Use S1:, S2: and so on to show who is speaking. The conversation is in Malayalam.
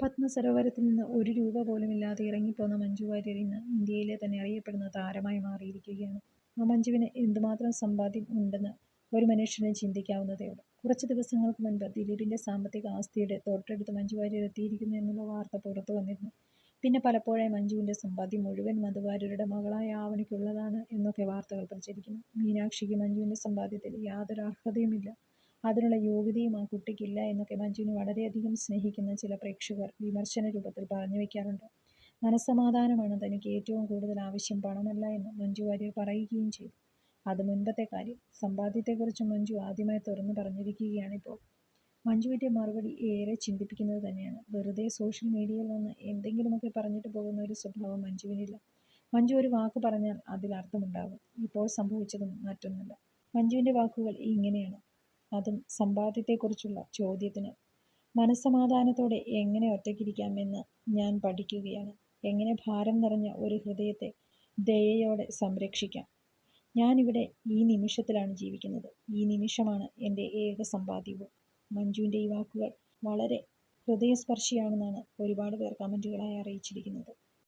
S1: പത്മസരോവരത്തിൽ നിന്ന് ഒരു രൂപ പോലുമില്ലാതെ ഇറങ്ങിപ്പോന്ന മഞ്ജു വാര്യർ ഇന്ന് ഇന്ത്യയിലെ തന്നെ അറിയപ്പെടുന്ന താരമായി മാറിയിരിക്കുകയാണ്. ആ മഞ്ജുവിന് എന്തുമാത്രം സമ്പാദ്യം ഉണ്ടെന്ന് ഒരു മനുഷ്യന് ചിന്തിക്കാവുന്നതേയുള്ളൂ. കുറച്ച് ദിവസങ്ങൾക്ക് മുൻപ് ദിലീപിന്റെ സാമ്പത്തിക ആസ്തിയുടെ തൊട്ടടുത്ത് മഞ്ജു വാര്യർ എത്തിയിരിക്കുന്നു എന്നുള്ള വാർത്ത പുറത്തു വന്നിരുന്നു പിന്നെ പലപ്പോഴായി മഞ്ജുവിന്റെ സമ്പാദ്യം മുഴുവൻ മധു വാര്യരുടെ മകളായ ആവണിക്കുള്ളതാണ് എന്നൊക്കെ വാർത്തകൾ പ്രചരിക്കുന്നു. മീനാക്ഷിക്ക് മഞ്ജുവിന്റെ സമ്പാദ്യത്തിൽ യാതൊരു അർഹതയുമില്ല, അതിനുള്ള യോഗ്യതയും ആ കുട്ടിക്കില്ല എന്നൊക്കെ മഞ്ജുവിനെ വളരെയധികം സ്നേഹിക്കുന്ന ചില പ്രേക്ഷകർ വിമർശന രൂപത്തിൽ പറഞ്ഞു വയ്ക്കാറുണ്ട് മനസ്സമാധാനമാണ് തനിക്ക് ഏറ്റവും കൂടുതൽ ആവശ്യം, പണമല്ല എന്ന് മഞ്ജു വാര്യർ പറയുകയും ചെയ്തു. അത് മുൻപത്തെ കാര്യം. സമ്പാദ്യത്തെക്കുറിച്ച് മഞ്ജു ആദ്യമായി തുറന്നു പറഞ്ഞിരിക്കുകയാണിപ്പോൾ. മഞ്ജുവിന്റെ മറുപടി ഏറെ ചിന്തിപ്പിക്കുന്നത് തന്നെയാണ്. വെറുതെ സോഷ്യൽ മീഡിയയിൽ വന്ന് എന്തെങ്കിലുമൊക്കെ പറഞ്ഞിട്ട് പോകുന്ന ഒരു സ്വഭാവം മഞ്ജുവിനില്ല. മഞ്ജു ഒരു വാക്ക് പറഞ്ഞാൽ അതിൽ അർത്ഥമുണ്ടാകും. ഇപ്പോൾ സംഭവിച്ചതും മറ്റൊന്നല്ല. മഞ്ജുവിന്റെ വാക്കുകൾ ഇങ്ങനെയാണ്, അതും സമ്പാദ്യത്തെക്കുറിച്ചുള്ള ചോദ്യത്തിന്. മനസ്സമാധാനത്തോടെ എങ്ങനെ ഒറ്റയ്ക്കിരിക്കാം എന്ന് ഞാൻ പഠിക്കുകയാണ്. എങ്ങനെ ഭാരം നിറഞ്ഞ ഒരു ഹൃദയത്തെ ദയയോടെ സംരക്ഷിക്കാം. ഞാനിവിടെ ഈ നിമിഷത്തിലാണ് ജീവിക്കുന്നത്. ഈ നിമിഷമാണ് എന്റെ ഏക സമ്പാദ്യവും. മഞ്ജുവിന്റെ ഈ വാക്കുകൾ വളരെ ഹൃദയസ്പർശിയാണെന്നാണ് ഒരുപാട് പേർ കമന്റുകളായി അറിയിച്ചിരിക്കുന്നത്.